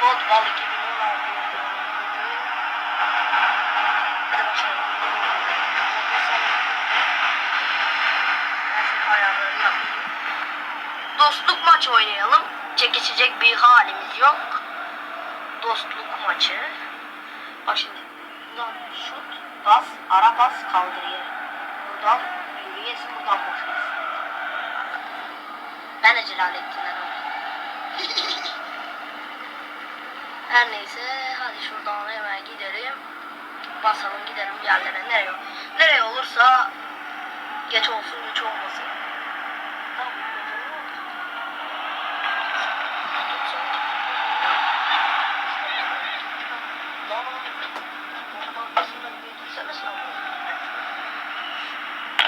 Futbol 2016. Hadi başlayalım. Ben şu ayarları yapayım. Dostluk maçı oynayalım. Çekişecek bir halimiz yok. Dostluk maçı. Bak şimdi. Buradan şut, pas, ara pas, kaldır yere. Buradan yürüyes, buradan boşayız. Ben de Celalettin'den Her neyse hadi şuradan hemen gidelim. Basalım gidelim yerlere nereye nereye olursa geç olsun güç olmasın.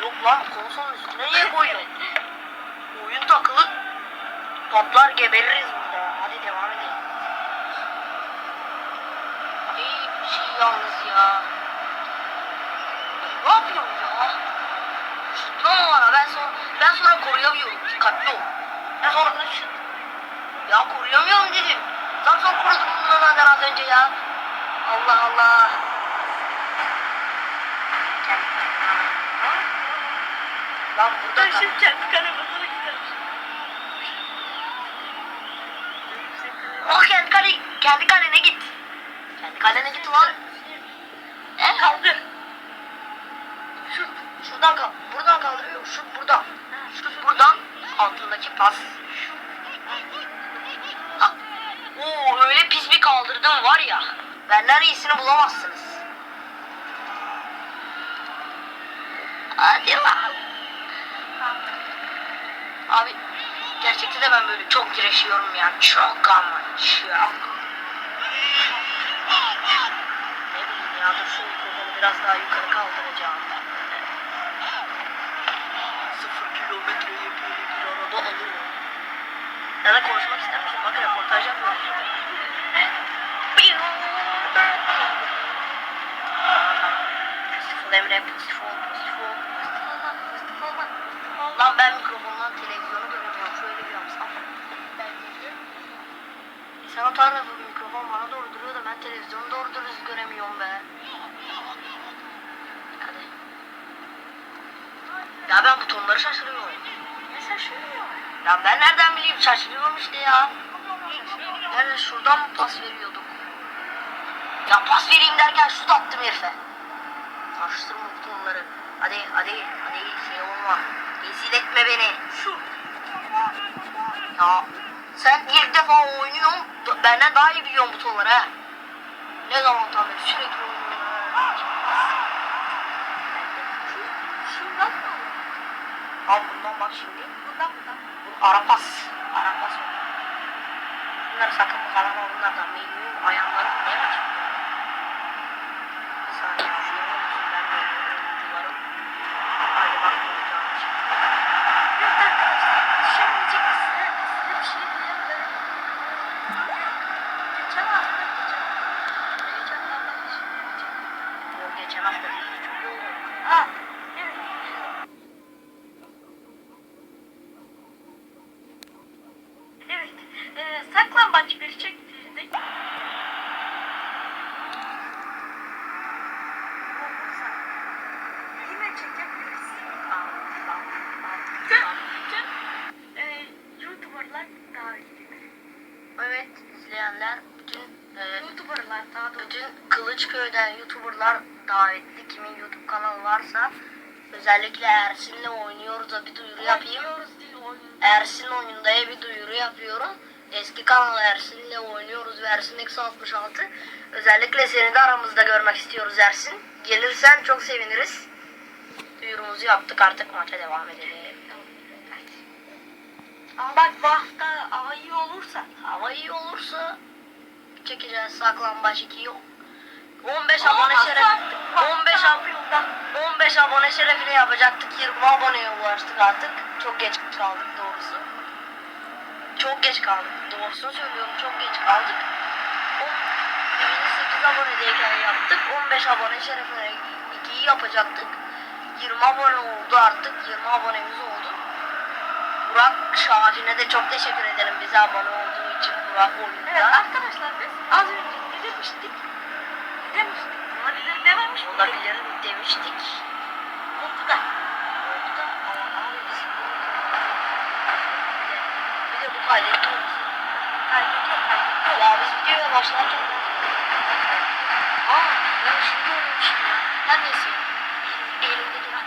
Yok lan konsolun üstüne niye koyuyorsun? Oyun takılı patlar gebeririz burada. Hadi devam edelim. İyi bir şey yalnız ya. Ne yapıyorsun ya? Şutma bana ben sonra ben sonra koruyamıyorum. Dikkatli ol. Ben sonra şut. Ya koruyamıyorum dedim. Zaten korudum bundan az önce ya. Allah Allah. Lan burada kal. Şimdi kendi kalemazına gidelim. O kendi kale, kendi kalene git. Kendi kalene git lan. E kaldı. Şut, şuradan kal. Buradan kaldırıyor. Şut buradan. Şut buradan. Altındaki pas. Ah. Oo öyle pis bir kaldırdım var ya. Benden iyisini bulamazsınız. Hadi lan. Abi gerçekten de ben böyle çok direşiyorum ya. Çok ama çok. Dur şu mikrofonu biraz daha yukarı kaldıracağım. Sıfır kilometreyi böyle bir arada alırım. Ya da konuşmak ister misin? Bak röportaj yapıyorum. Pozitif ol Emre, pozitif ol, pozitif ol. Pozitif ol lan, pozitif ol lan, pozitif ol. Lan ben mikrofondan televizyonu göremiyorum. Şöyle bir yapsam. Sen o tarafa bu mikrofon bana doğru duruyor da ben televizyonu doğru dürüst göremiyorum be. Hadi. Ya ben butonları şaşırıyorum. Ne şaşırıyor? Ya ben nereden bileyim şaşırıyorum işte ya. Nerede şuradan mı pas veriyorduk? Ya pas vereyim derken şut attım herife. Karıştırma butonları. Hadi hadi hadi şey olma. Rezil etme beni. Şu. Ya sen ilk defa oynuyorsun. Benden daha iyi biliyorsun butonları ha. Ne zaman tabii sürekli oynuyorum. Şundan mı? Al bundan bak şimdi. Bundan bundan. Bu Arapas. Arapas. Bunları sakın kalama bunlardan. Benim ayağımlarım ne var? Bir saniye. Şunu musun ben de oyuncularım. Hadi bak bulacağım şimdi. Evet arkadaşlar. Düşünmeyecek size, size bir şey diyemiyorum. Geçen hafta, geçen hafta. Geçen hafta, Yok geçen hafta değil. Çok oldu. Ha, evet. E, saklambaç bir çektiğinde yine bütün e, YouTuber'lar edilir. Evet izleyenler bütün e, YouTuber'lar daha doğrusu. bütün Kılıçköy'den YouTuber'lar davetli. Kimin YouTube kanalı varsa özellikle Ersin'le oynuyoruz da bir duyuru yapayım. Ersin oyundaya bir duyuru yapıyorum. Eski kanal Ersin'le oynuyoruz ve Ersin Eksi 66. Özellikle seni de aramızda görmek istiyoruz Ersin. Gelirsen çok seviniriz. Duyurumuzu yaptık artık maça devam edelim. Ama bak bu hafta hava iyi olursa Hava iyi olursa çekeceğiz saklambaç 2'yi. 15 Aa, abone Hasan, şeref bak, 15 ne ab yapıyorlar? 15 abone şerefine yapacaktık. 20 aboneye ulaştık artık. Çok geç kaldık doğrusu. Çok geç kaldık. Doğrusunu söylüyorum çok geç kaldık. O 8 abonedeyken yaptık. 15 abone şerefine 2'yi yapacaktık. 20 abone oldu artık. 20 abonemiz oldu. Burak Şahin'e de çok teşekkür ederim bize abone olduğu için. Evet oyunda. arkadaşlar biz az önce ne demiştik? Demiştik? Olabilir dememiş? Olabilir demiştik. Oldu da. Oldu da ama abi biz bir de bu kaydetti olmasın. Kaybediyor kaybediyor. Ya biz videoya başlarken Aa ben şimdi görmüşüm ya. Her neyse. Elimde duran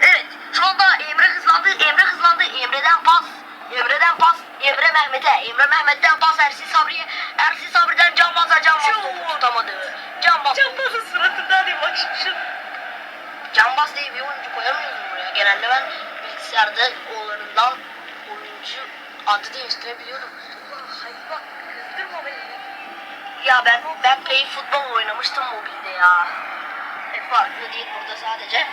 Evet şu anda Emre hızlandı. Emre hızlandı. Emre'den pas. Emre'den pas. Emre Mehmet'e. Emre Mehmet'ten pas Ersin Sabri'ye. Ersin Sabri'den Canbaz'a Canbaz topu tutamadı. Ya ben ben play futbol oynamıştım mobilde ya. E farklı değil burada sadece.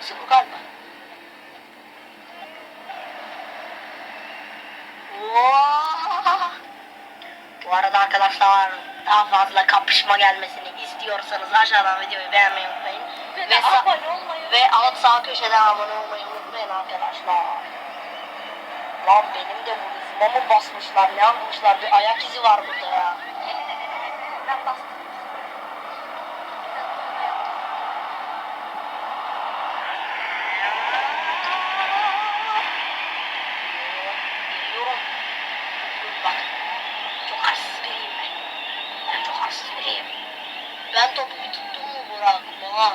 Sıfır. Galiba. Bu arada arkadaşlar daha fazla kapışma gelmesini istiyorsanız aşağıdan videoyu beğenmeyi unutmayın. Ve sa- ve alt sağ köşeden abone olmayı unutmayın arkadaşlar. Lan benim de bu mı basmışlar ne yapmışlar bir ayak izi var burada ya. Ben bastım. Biliyorum. Bak. Çok harsız biriyim ben. Ben çok harsız biriyim. Ben topu bir tuttum mu bırakmam.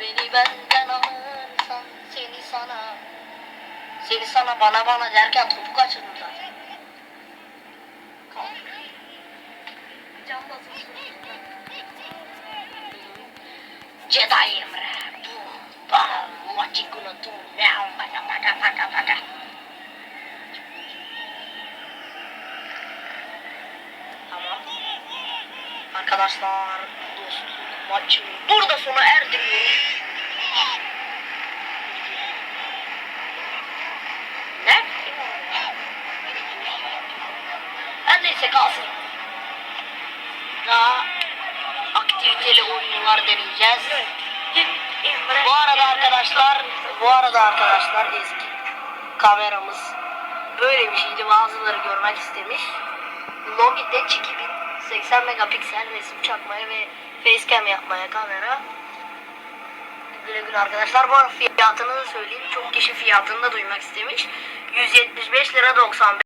Beni benden alırsan seni sana. Seni sana bana bana derken topu kaçırdım zaten. Canbazın suratında. Jedi Emre. Bana what you gonna do now? Bada bada bada bada. Tamam. Arkadaşlar maçı burada sona erdiriyoruz. Ne? Her neyse kalsın. Daha aktiviteli oyunlar deneyeceğiz. Bu arada arkadaşlar, bu arada arkadaşlar eski kameramız böyle bir şeydi. Bazıları görmek istemiş. Logitech 2080 megapiksel resim çakmaya ve facecam yapmaya kamera. Güle güle arkadaşlar. Bu fiyatını da söyleyeyim. Çok kişi fiyatını da duymak istemiş. 175 lira 95